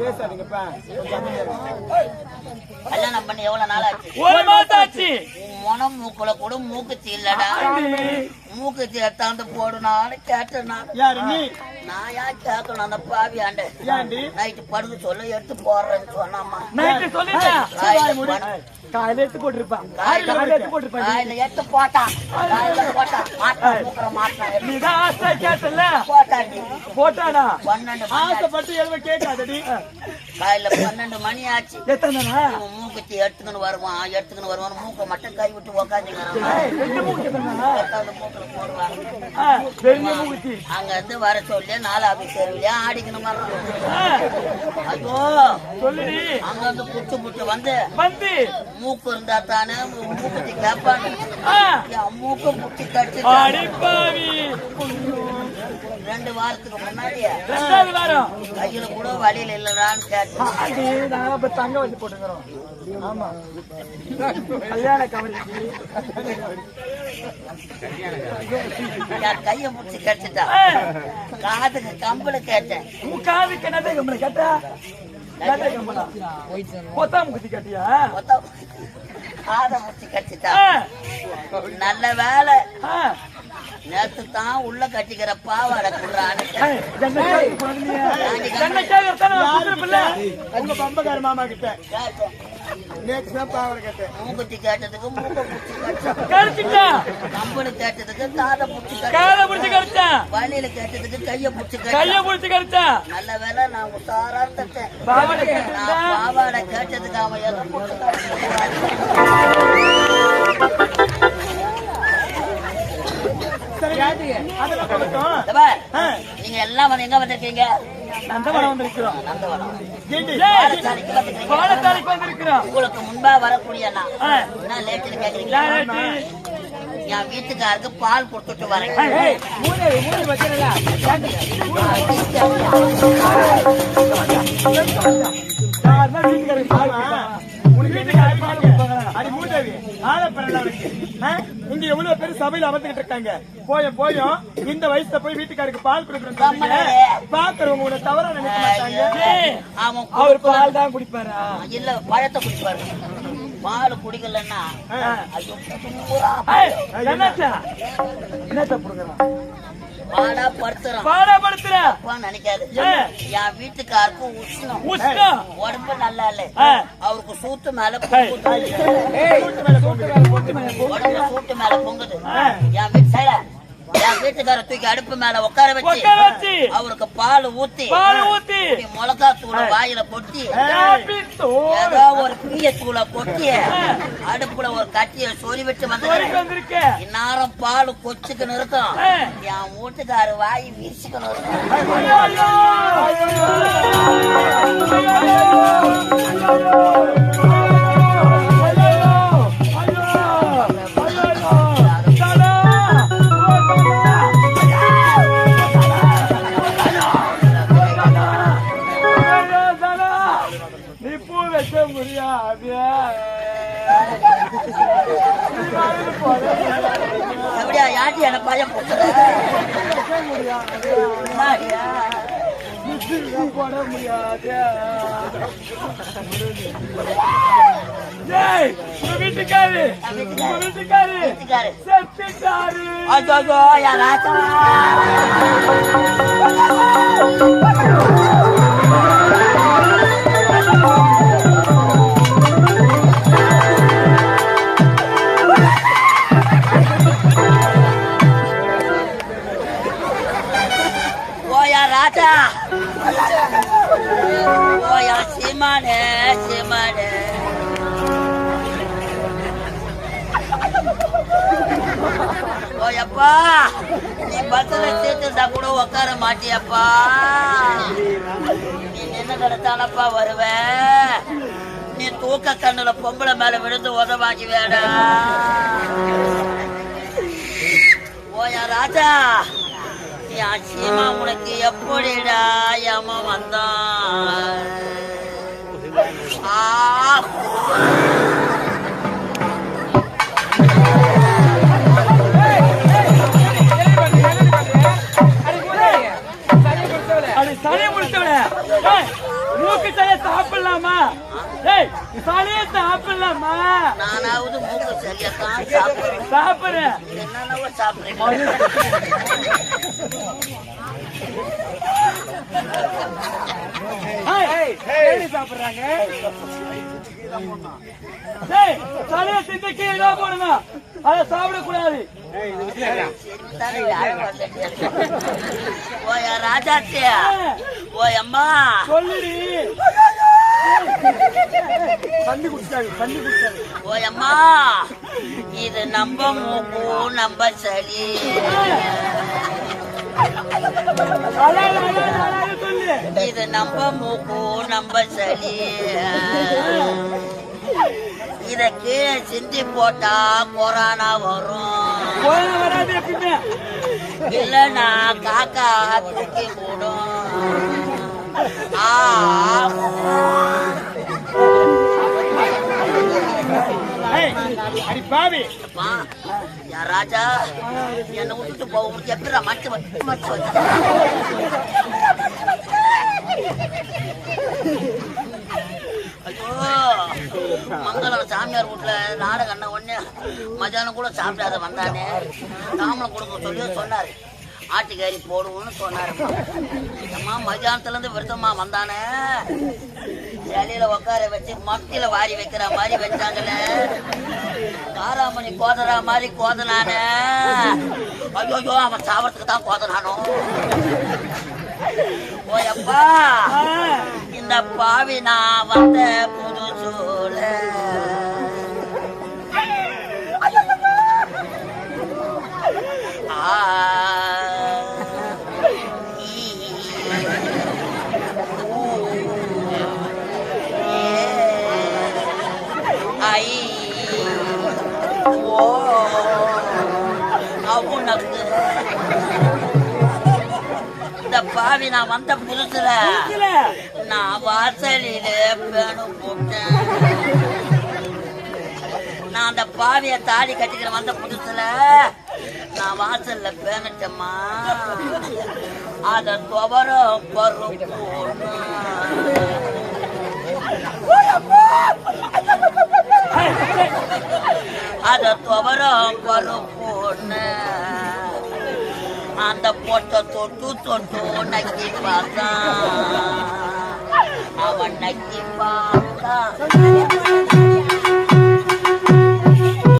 பேசாதீங்கப்பா கல்யாணம் பண்ணி எவ்வளவு நாள் ஆச்சு மனம் மூக்குல கூட மூக்குத்தி இல்லடா. மூக்குத்தி எடுத்தாந்து போடுனான்னு கேட்டேன் நான். யாரு நீ? நான் ஏன் கேட்கணும் அந்த பாவியாண்ட ஏன்டி நைட்டு படுக்க சொல்ல எடுத்து போடுறேன்னு சொன்னாமா காலையில எடுத்து போட்டிருப்பான். காலையில எடுத்து போட்டிருப்பான். காலையில எடுத்து போட்டான் காலையில போட்டான் ஆசை கேட்டல போட்டாண்டி போட்டானா? பன்னெண்டு. ஆசைப்பட்டு எழுவ கேட்காதடி. காலையில பன்னெண்டு மணி ஆச்சு. எத்தனைனா இவன் மூக்குத்தி எடுத்துக்கின்னு வருவான் எடுத்துக்கின்னு வருவான் மூக்கை மட்டும் கை விட்டு உக்காந்துக்கிறான். அங்க இருந்து வர சொல்லி நாலு ஆபீஸ் தெருவிலையா ஆடிக்கணும் ஐயோ. அங்க இருந்து புட்டு புட்டு வந்து மூக்கு இருந்தா தானே மூக்குத்தி கேட்பாங்க மூக்கு புட்டி கடிச்சு ரெண்டு வாரத்துக்கு முன்னாடி ரெண்டாவது வாரம். கையில கூட வழியில இல்லடான்னு கேட்டேன். தங்க வச்சு போட்டுக்கிறோம். ஆமா. கல்யாண கைய கடிச்சிட்டா? ஆ, காதுக்கு கம்பள கேட்டேன். உன் காதுக்கு என்னதே கம்பளை கேட்டா? கொத்தாம குத்தி கேட்டியா? காதை முச்சு கடிச்சிட்டா. ஆ, நல்ல வேலை. ஆ, நேத்து தான் உள்ள கட்டிக்கிற பாவாடை குடுறான்னு? உங்க பம்பக்கார மாமா கிட்ட. நேற்று தான் பாவலை கேட்டேன். மூக்குத்தி கேட்டதுக்கு மூக்க புடிச்சு கடிச்சா கடிச்சிட்டா. கம்பளு கேட்டதுக்கு காதை புடிச்சு கடிச்சா காதை பிடிச்சு கடிச்சா. வழியில கேட்டதுக்கு கைய புடிச்சு கைய கடிச்சா பிடிச்சு கடிச்சா. நல்ல வேலை நான் உசாரா தட்டேன் பாவாடை கேட்டதுக்கு அவன் எதை நீங்க எல்லாம் வந்து எங்க வந்திருக்கீங்க? நந்தவனம் வந்திருக்கிறோம். பாடசாலைக்கு வந்திருக்கிறோம். உங்களுக்கு முன்பா வரக்கூடிய நான் லேட்டுன்னு கேக்குறீங்களா? என் வீட்டுக்காருக்கு பால் கொடுத்துட்டு வரேன். வீட்டுக்காரருக்கு பால் அடி மூதேவி ஆளப்பரல அவனுக்கு ஆ? இங்க எவ்வளவு பேர் சபையில அமர்ந்துகிட்டு இருக்காங்க. போய போயும் இந்த வயசுல போய் வீட்டுக்காருக்கு பால் கொடுக்குறேன் பாக்குறவங்க உன்னை தவறா நினைக்க மாட்டாங்க. அவர். பால் தான் குடிப்பாரா? இல்ல பழத்தை குடிப்பாரு. பால் குடிக்கலன்னா ஏய், என்னாச்சா? என்னத்த நினைக்காது? என் வீட்டுக்காருக்கு உஷ்ணம். உடம்பு நல்லா இல்ல. அவருக்கு சூத்து மேல சூட்டு மேல பொங்குது. என் வீட்டு சைல வீட்டுக்கார தூக்கி அடுப்பு மேல உட்கார வச்சு. அவருக்கு பால் ஊத்தி ஊத்தி. மிளகா தூளை வாயில கொட்டி. ஏதோ ஒரு பீய தூளை கொட்டி அடுப்புல ஒரு கட்டிய சொறி விட்டு வந்து வந்திருக்க. இந்நேரம் பால் கொச்சுக்கு இருக்கும். என் வீட்டுக்காரு வாய் வீசிக்கணும் இருக்கும் எப்படியா யாட்டி என்ன பயம்? போட முடியாது வீட்டுக்காரு செத்துட்டாரு. என் சீமானே சீமானே ஓயப்பா நீ பஸ்ல சேர்த்துருந்தா கூட உட்கார மாட்டியப்பா. நீ நின்று கிடத்தானப்பா வருவ. நீ தூக்க கண்ணுல பொம்பளை மேல விழுந்து உதவாக்கி வேடா ஓயா ராஜா என் சீமா உனக்கு எப்படிடா ஏமா வந்தான்? சளையத்தை ஆப்பிடலாமா நானாவது மூக்கு சரியா தான் சாப்பிடுறேன். சாப்பிடுறேன். என்னன்னாவோ சாப்பிடுறேன். சாப்பிடுறாங்க? தலையை அதை சாப்பிடக்கூடாது. ராஜாத்தியா ஓ அம்மா சொல்லுடி. தண்ணி குடிச்சாங்க தண்ணி குடிச்சாங்க ஓய் அம்மா இது நம்ப மூக்கு நம்ப சளி. இது நம்ப மூக்கு நம்ப சளி. இத கீழே சிந்தி போட்டா கொரோனா வரும். போன வராது எப்பயுமே. இல்லனா காக்கா தூக்கி போடும். ராஜா என்னை விட்டுட்டு போக உனக்கு எப்படிடா மட்டு மட்டு ஐயோ மங்களம் சாமியார் வீட்டுல நாடகம் அண்ணன் ஒண்ணு மத்தியானம் கூட சாப்பிடாத வந்தானே. தாமலம் கொடுக்க சொல்லி சொன்னாரு. ஆட்டுக்கறி போடுவோம்னு சொன்னாரு. அம்மா மத்தியானத்துல இருந்து விருத்தமா வந்தானே. சிலையில உட்கார வச்சு மத்தியில வாரி வைக்கிற மாதிரி வச்சாங்களே காராமணி கோதரா மாதிரி கோதனானே. ஐயோ அவன் சாவரத்துக்கு தான் கோதனானோ? ஓயப்பா இந்த பாவி நான் வந்த புது அவனுக்கு இந்த பாவி நான் வந்த புதுசுல. நான் வாசலில பேணும் போட்டேன். நான் அந்த பாவிய தாலி கட்டிக்கிற வந்த புதுசுல நான் வாசல்ல பேனட்டம்மா. அத துவரம் பருப்பு அத துவரம் பொண்ணு அந்த பொட்டை தொட்டு தொட்டு நக்கி பார்த்தான் அவன் நக்கி பார்த்தான்